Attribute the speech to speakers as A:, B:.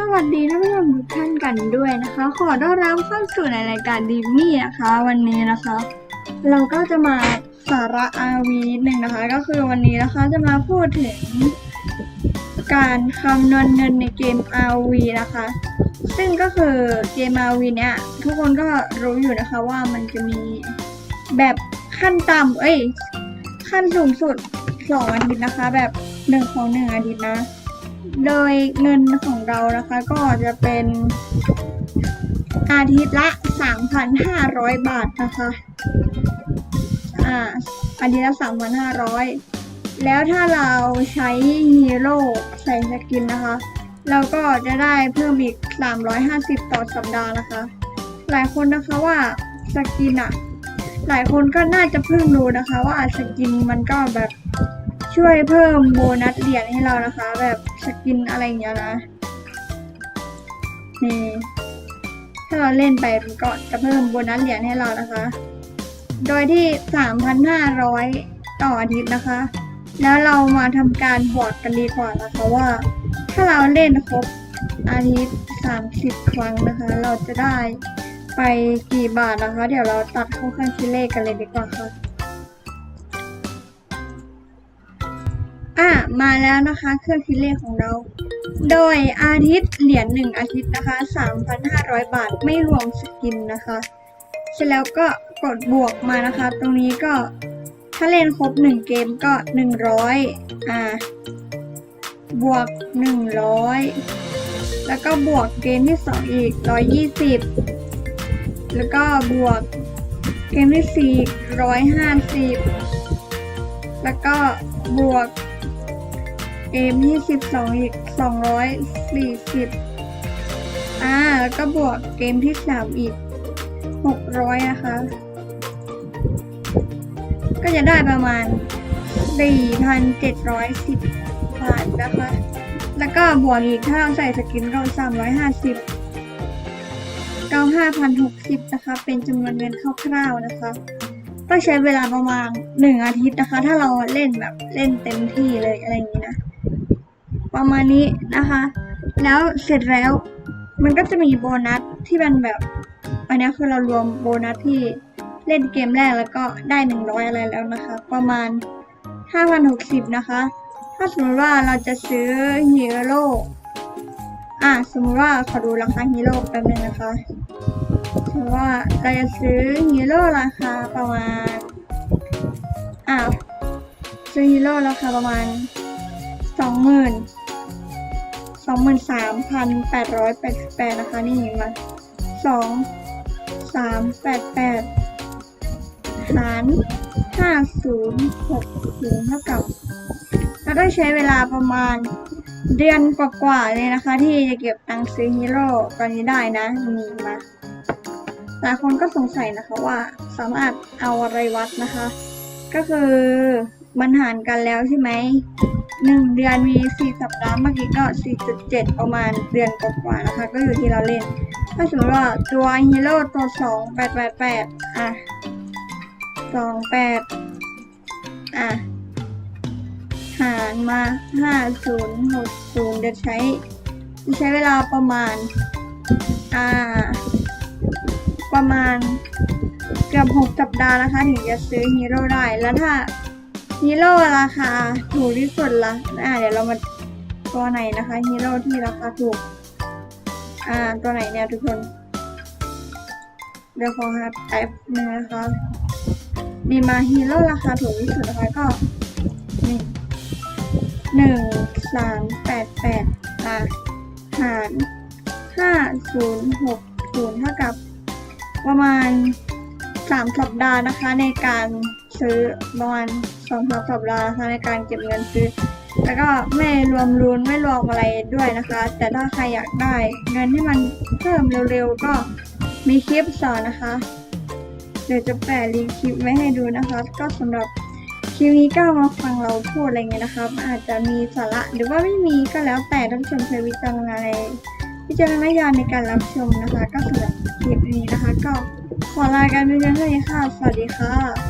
A: สวัสดีท่านผู้ชมทุกท่านกันด้วยนะคะ ขอต้อนรับเข้าสู่ในรายการดีมี่นะคะ วันนี้นะคะ เราก็จะมาสาระอาวีนิดหนึ่งนะคะ ก็คือวันนี้นะคะจะมาพูดถึง การคำนวณเงินในเกม RV นะคะ ซึ่งก็คือเกม RV เนี้ยทุกคนก็รู้อยู่นะคะว่ามันจะมีแบบขั้นต่ำเอ้ยขั้นสูงสุดสองอาทิตย์นะคะ แบบหนึ่งของหนึ่งอาทิตย์นะ โดยเงินของเรานะคะก็จะเป็นอาทิตย์ละ 3,500 บาทนะคะ อ่าอาทิตย์ละ 3,500 แล้วถ้าเราใช้ฮีโร่ใส่สกินนะคะ เราก็จะได้เพิ่มอีก 350 ต่อสัปดาห์นะคะ หลายคนนะคะว่าสกินอะหลายคนก็น่าจะเพิ่งรู้นะคะว่าสกินมันก็แบบช่วยเพิ่มโบนัสเหรียญให้เรานะคะ แบบ สกินอะไรอย่างเงี้ยนะนี่ถ้าเราเล่นไปมันก็จะเพิ่มโบนัสเหรียญให้เรานะคะ โดยที่ 3,500 ต่ออาทิตย์นะคะ แล้วเรามาทำการบวกกันดีกว่านะคะว่า ถ้าเราเล่นครบอาทิตย์ 30 ครั้งนะคะ เราจะได้ไปกี่บาทนะคะ เดี๋ยวเราตัดเข้าเครื่องคิดเลขกันเลยดีกว่าค่ะ อะมาแล้วนะคะเครื่องคิดเลขของเรา โดยอาทิตย์เหรียญหนึ่งอาทิตย์นะคะ 3,500 บาทไม่รวมสกินนะคะ เสร็จแล้วก็กดบวกมานะคะ ตรงนี้ก็ถ้าเล่นครบ 1 เกมก็ 100 อ่า บวก 100 แล้วก็บวกเกมที่ 2 อีก 120 แล้วก็บวกเกมที่ 4 150 แล้วก็บวก เกมที่สิบสองอีกสองร้อยสี่สิบอ่าแล้วก็บวกเกมที่สามอีกหกร้อยนะคะ ก็จะได้ประมาณสี่พันเจ็ดร้อยสิบบาทนะคะ แล้วก็บวกอีกถ้าเราใส่สกินก็สามร้อยห้าสิบเก้าห้าพันหกสิบนะคะ เป็นจำนวนเงินคร่าวๆนะคะก็ใช้เวลาประมาณหนึ่งอาทิตย์นะคะ ถ้าเราเล่นแบบเล่นเต็มที่เลยอะไรอย่างนี้นะ ประมาณนี้นะคะ แล้วเสร็จแล้วมันก็จะมีโบนัสที่เป็นแบบอันนี้คือเรารวมโบนัสที่เล่นเกมแรกแล้วก็ได้หนึ่งร้อยอะไรแล้วนะคะ ประมาณห้าพันหกสิบนะคะ ถ้าสมมติว่าเราจะซื้อฮีโร่อะสมมติว่าขอดูราคาฮีโร่แป๊บนึงนะคะสมมติว่าเราจะซื้อฮีโร่ราคาประมาณอ้าวซื้อฮีโร่ราคาประมาณสองหมื่น สองหมื่นสามพันแปดร้อยแปดสิบแปดนะคะ นี่เห็นไหมสองสามแปดแปดหารห้าศูนย์หกศูนย์เท่ากับเราต้องใช้เวลาประมาณเดือนกว่าๆเลยนะคะ ที่จะเก็บตังค์ซื้อฮีโร่ตอนนี้ได้นะนี่มาหลายคนก็สงสัยนะคะว่าสามารถเอาอะไรวัดนะคะ ก็คือมันหารกันแล้วใช่ไหม หนึ่งเดือนมีสี่สัปดาห์เมื่อกี้ก็สี่จุดเจ็ดประมาณเดือนกว่าๆนะคะ ก็อยู่ที่เราเล่น ถ้าสมมติว่าตัวฮีโร่ตัวสองแปดแปดแปดอะสองแปดอะ หารมาห้าศูนย์หกศูนย์จะใช้จะใช้เวลาประมาณ อ่า ประมาณเกือบหกสัปดาห์นะคะ ถึงจะซื้อฮีโร่ได้ แล้วถ้า ฮีโร่ราคาถูกที่สุดละอ่าเดี๋ยวเรามาตัวไหนนะคะฮีโร่ที่ราคาถูก อ่าตัวไหนเนี่ยทุกคน เดี๋ยวขอหาแป๊บนึงนะคะนี่มาฮีโร่ราคาถูกที่สุดนะคะก็นี่หนึ่งสามแปดแปดอ่าหารห้าศูนย์หกศูนย์เท่ากับประมาณสามสัปดาห์นะคะในการซื้อประมาณ สองสามสัปดาห์ในการเก็บเงินซื้อ แล้วก็ไม่รวมรุนไม่รวมอะไรด้วยนะคะ แต่ถ้าใครอยากได้ เงินที่มันเพิ่มเร็วๆก็มีคลิปสอนนะคะ เดี๋ยวจะแปะลิงก์คลิปไว้ให้ดูนะคะ ก็สำหรับคลิปนี้ก็มาฟังเราพูดอะไรเงี้ยนะคะอาจจะมีสาระหรือว่าไม่มีก็แล้วแต่ท่านผู้ชมใช้วิจารณญาณในวิจารณญาณในการรับชมนะคะ ก็สำหรับคลิปนี้นะคะ ก็ขอลากันไปเพียงเท่านี้ค่ะ สวัสดีค่ะ